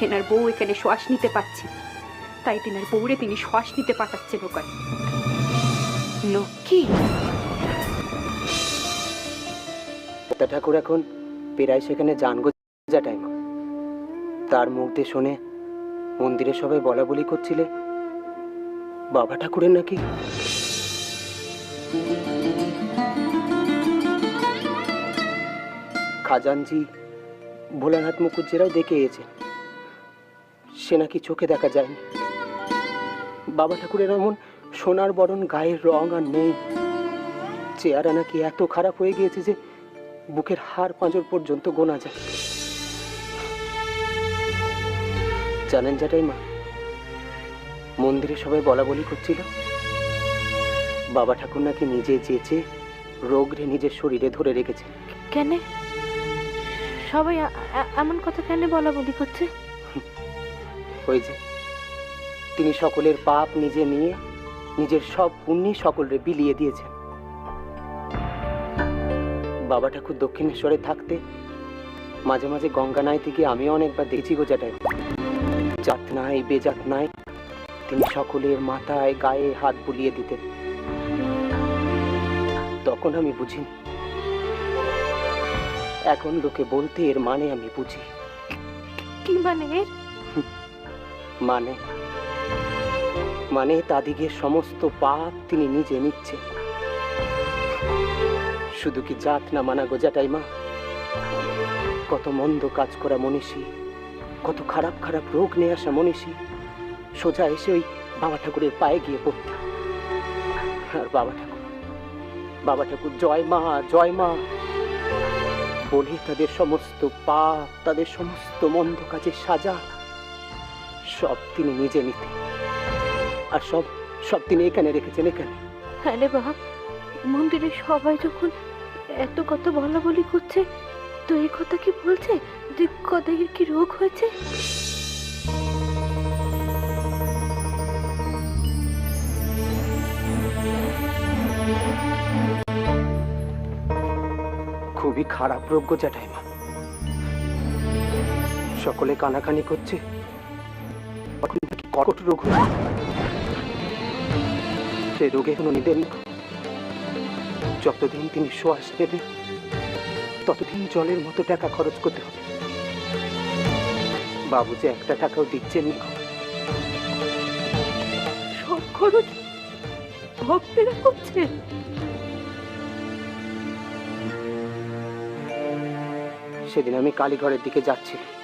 তেনার বউ এখানে শ্বাস নিতে পারছে তাই তেনার বউরে তিনি শ্বাস নিতে পাঠাচ্ছেন ওখানে। তা ঠাকুর এখন পেরাই সেখানে জানগো যা টাইম। তার মুখ দিয়ে শুনে মন্দিরে সবাই বলা বলি করছিলে বাবা ঠাকুরের নাকি? খাজানজি ভোলানাথ মুখুজ্জেরাও দেখে এসেছে সে নাকি চোখে দেখা যায়নি। বাবা ঠাকুরের এমন সোনার বরণ গায়ের রং আর নেই। চেহারা নাকি এত খারাপ হয়ে গিয়েছে যে বুকের হাড় পাঁজর পর্যন্ত গোনা যায়। জানেন যেটাই মা মন্দিরে সবাই বলা বলি করছিল বাবা ঠাকুর নাকি নিজে যেচে রোগরে নিজের শরীরে ধরে রেখেছে। কেন? সবাই এমন কথা কেন বলা বলি করছে? ওই যে তিনি সকলের পাপ নিজে নিয়ে নিজের সব পুণ্যি সকলরে বিলিয়ে দিয়েছেন। বাবা ঠাকুর দক্ষিণেশ্বরে থাকতে মাঝে মাঝে গঙ্গা নাই থেকে আমিও অনেকবার দেখেছি গো জাটাই জাত নাই বেজাত নাই তিনি সকলের মাথায়, গায়ে হাত বুলিয়ে দিতেন। তখন আমি বুঝিনি এখন লোকে বলতে এর মানে আমি বুঝি। কি মানে এর? মানে? মানে তাদিকে সমস্ত পাপ তিনি নিজে নিচ্ছেন শুধু কি জাত না মানা গোজাটাই মা? কত মন্দ কাজ করা মনীষী, কত খারাপ খারাপ রোগ নিয়ে আসা মনীষী, সোজা এসে ওই বাবা ঠাকুরের পায়ে গিয়ে পড়তে। আর বাবা ঠাকুর বাবা ঠাকুর, জয় মা জয় মা। বলে তাদের সমস্ত পাপ, তাদের সমস্ত মন্দ কাজের সাজা। সব তিনি নিজে নিতে। আর সব সব তিনি এখানে রেখেছেন এখানে। হ্যাঁ রে বাপ মন্দিরে সবাই যখন এত কথা বলা বলি করছে তো এই কথা কি বলছে? যে কদাইয়ের কি রোগ হয়েছে? খুবই খারাপ রোগ্য জ্যাঠাইমা। সকলে কানাকানি করছে। কর্কট রোগ। সে রোগে কোনো নিদেন। যতদিন তিনি শ্বাস নেবেন ততদিন জলের মতো টাকা খরচ করতে হবে বাবু যে একটা টাকাও দিচ্ছেন না সব খরচ ভক্তেরা করছে সেদিন আমি কালীঘরের দিকে যাচ্ছিলাম